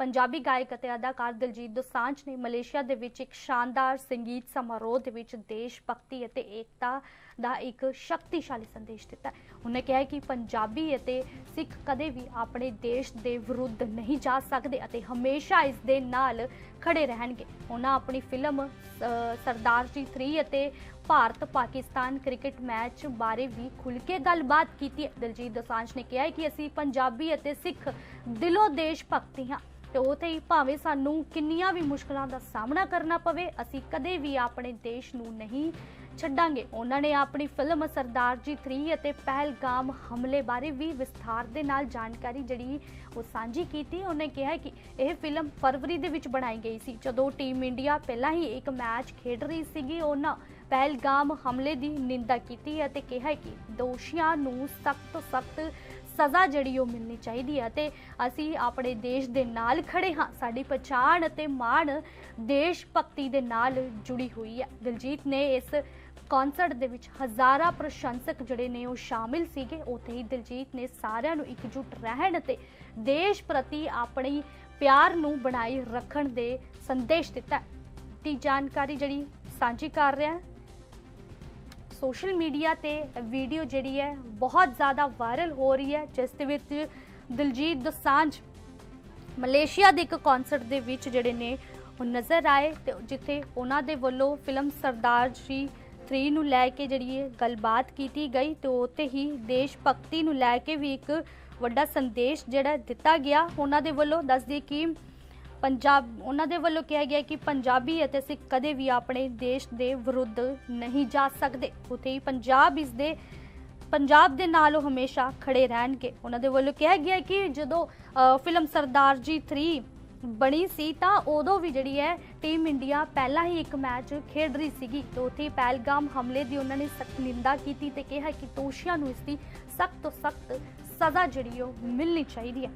ਪੰਜਾਬੀ ਗਾਇਕ ਅਤੇ ਅਦਾਕਾਰ ਦਿਲਜੀਤ ਦੋਸਾਂਝ ਨੇ ਮਲੇਸ਼ੀਆ ਦੇ ਵਿੱਚ ਇੱਕ ਸ਼ਾਨਦਾਰ ਸੰਗੀਤ ਸਮਾਰੋਹ ਦੇ ਵਿੱਚ ਦੇਸ਼ ਭਗਤੀ ਅਤੇ ਏਕਤਾ ਦਾ ਇੱਕ ਸ਼ਕਤੀਸ਼ਾਲੀ ਸੰਦੇਸ਼ ਦਿੱਤਾ ਹੈ। ਉਹਨੇ ਕਿਹਾ ਕਿ ਪੰਜਾਬੀ ਅਤੇ ਸਿੱਖ ਕਦੇ ਵੀ ਆਪਣੇ ਦੇਸ਼ ਦੇ ਵਿਰੁੱਧ ਨਹੀਂ ਜਾ ਸਕਦੇ ਅਤੇ ਹਮੇਸ਼ਾ ਇਸ ਦੇ ਨਾਲ ਖੜੇ ਰਹਿਣਗੇ ਉਹਨਾਂ ਆਪਣੀ ਫਿਲਮ ਸਰਦਾਰ ਜੀ 3 ਅਤੇ ਭਾਰਤ ਪਾਕਿਸਤਾਨ ਕ੍ਰਿਕਟ ਮੈਚ ਬਾਰੇ ਵੀ ਖੁੱਲ ਕੇ ਗੱਲਬਾਤ ਕੀਤੀ। ਹੈ ਦਿਲਜੀਤ ਦੋਸਾਂਝ ਨੇ ਕਿਹਾ ਕਿ ਅਸੀਂ ਪੰਜਾਬੀ ਅਤੇ ਸਿੱਖ ਦਿਲੋਂ ਦੇਸ਼ ਭਗਤੀ ਹਾਂ ਤੇ ਉਥੇ ਹੀ ਭਾਵੇਂ ਸਾਨੂੰ ਕਿੰਨੀਆਂ ਵੀ ਮੁਸ਼ਕਲਾਂ ਦਾ ਸਾਹਮਣਾ ਕਰਨਾ ਪਵੇ, ਅਸੀਂ ਕਦੇ ਵੀ ਆਪਣੇ ਦੇਸ਼ ਨੂੰ ਨਹੀਂ ਛੱਡਾਂਗੇ। ਉਹਨਾਂ ਨੇ ਆਪਣੀ ਫਿਲਮ ਸਰਦਾਰ ਜੀ 3 ਅਤੇ ਪਹਿਲਗਾਮ ਹਮਲੇ ਬਾਰੇ ਵੀ ਵਿਸਥਾਰ ਦੇ ਨਾਲ ਜਾਣਕਾਰੀ ਜਿਹੜੀ ਉਹ ਸਾਂਝੀ ਕੀਤੀ। ਉਹਨੇ ਕਿਹਾ ਕਿ ਇਹ ਫਿਲਮ ਫਰਵਰੀ ਦੇ ਵਿੱਚ ਬਣਾਈ ਗਈ ਸੀ। ਜਦੋਂ ਟੀਮ ਇੰਡੀਆ ਪਹਿਲਾਂ ਹੀ ਇੱਕ ਮੈਚ ਖੇਡ ਰਹੀ ਸੀਗੀ, ਉਹਨਾਂ ਪਹਿਲਗਾਮ ਹਮਲੇ ਦੀ ਨਿੰਦਾ ਕੀਤੀ ਹੈ ਤੇ ਕਿਹਾ ਕਿ ਦੋਸ਼ੀਆਂ ਨੂੰ ਸਖਤ ਤੋਂ ਸਖਤ ਸਜ਼ਾ ਜਿਹੜੀ ਉਹ ਮਿਲਣੀ ਚਾਹੀਦੀ ਹੈ ਤੇ ਅਸੀਂ ਆਪਣੇ ਦੇਸ਼ ਦੇ ਨਾਲ ਖੜੇ ਹਾਂ। ਸਾਡੀ ਪਛਾਣ ਅਤੇ ਮਾਣ ਦੇਸ਼ ਭਗਤੀ ਦੇ ਨਾਲ ਜੁੜੀ ਹੋਈ ਹੈ। ਦਿਲਜੀਤ ਨੇ ਇਸ ਕਨਸਰਟ ਦੇ ਵਿੱਚ ਹਜ਼ਾਰਾਂ ਪ੍ਰਸ਼ੰਸਕ ਜਿਹੜੇ ਨੇ ਉਹ ਸ਼ਾਮਿਲ ਸੀਗੇ। ਉੱਥੇ ਹੀ ਦਿਲਜੀਤ ਨੇ ਸਾਰਿਆਂ ਨੂੰ ਇਕਜੁੱਟ ਰਹਿਣ ਅਤੇ ਦੇਸ਼ ਪ੍ਰਤੀ ਆਪਣੀ ਪਿਆਰ ਨੂੰ ਬਣਾਈ ਰੱਖਣ ਦੇ ਸੰਦੇਸ਼ ਦਿੱਤਾ। ਦੀ ਜਾਣਕਾਰੀ ਜਿਹੜੀ ਸਾਂਝੀ ਕਰ ਰਿਹਾ ਸੋਸ਼ਲ ਮੀਡੀਆ ਤੇ ਵੀਡੀਓ ਜਿਹੜੀ ਹੈ ਬਹੁਤ ਜ਼ਿਆਦਾ ਵਾਇਰਲ ਹੋ ਰਹੀ ਹੈ, ਜਿਸ ਦੇ ਵਿੱਚ ਦਿਲਜੀਤ ਦੋਸਾਂਝ ਮਲੇਸ਼ੀਆ ਦੇ ਇੱਕ ਕਨਸਰਟ ਦੇ ਵਿੱਚ ਜਿਹੜੇ ਨੇ ਉਹ ਨਜ਼ਰ ਆਏ ਤੇ ਜਿੱਥੇ ਉਹਨਾਂ ਦੇ ਵੱਲੋਂ ਫਿਲਮ ਸਰਦਾਰ ਜੀ 3 ਨੂੰ ਲੈ ਕੇ ਜਿਹੜੀ ਇਹ ਗੱਲਬਾਤ ਕੀਤੀ ਗਈ ਤੇ ਉੱਥੇ ਹੀ ਦੇਸ਼ ਭਗਤੀ ਨੂੰ ਲੈ ਕੇ ਵੀ ਇੱਕ ਵੱਡਾ ਸੰਦੇਸ਼ ਜਿਹੜਾ ਦਿੱਤਾ ਗਿਆ। ਉਹਨਾਂ ਦੇ ਵੱਲੋਂ ਦੱਸਦੀ ਕਿ ਪੰਜਾਬ, ਉਹਨਾਂ ਦੇ ਵੱਲੋਂ ਕਿਹਾ ਗਿਆ ਕਿ ਪੰਜਾਬੀ ਅਤੇ ਸਿੱਖ ਕਦੇ ਵੀ ਆਪਣੇ ਦੇਸ਼ ਦੇ ਵਿਰੁੱਧ ਨਹੀਂ ਜਾ ਸਕਦੇ। ਉਥੇ ਹੀ ਪੰਜਾਬ ਇਸ ਦੇ, ਪੰਜਾਬ ਦੇ ਨਾਲ ਉਹ ਹਮੇਸ਼ਾ ਖੜੇ ਰਹਿਣਗੇ। ਉਹਨਾਂ ਦੇ ਵੱਲੋਂ ਕਿਹਾ ਗਿਆ ਕਿ ਜਦੋਂ ਫਿਲਮ ਸਰਦਾਰ ਜੀ 3 ਬਣੀ ਸੀ ਤਾਂ ਉਦੋਂ ਵੀ ਜਿਹੜੀ ਹੈ ਟੀਮ ਇੰਡੀਆ ਪਹਿਲਾਂ ਹੀ ਇੱਕ ਮੈਚ ਖੇਡ ਰਹੀ ਸੀਗੀ। ਤੇ ਉੱਥੇ ਪਹਿਲਗਾਮ ਹਮਲੇ ਦੀ ਉਹਨਾਂ ਨੇ ਸਖਤ ਨਿੰਦਾ ਕੀਤੀ ਤੇ ਕਿਹਾ ਕਿ ਦੋਸ਼ੀਆਂ ਨੂੰ ਇਸ ਦੀ ਸਖਤ ਤੋਂ ਸਖਤ ਸਜ਼ਾ ਜਿਹੜੀ ਉਹ ਮਿਲਣੀ ਚਾਹੀਦੀ ਹੈ।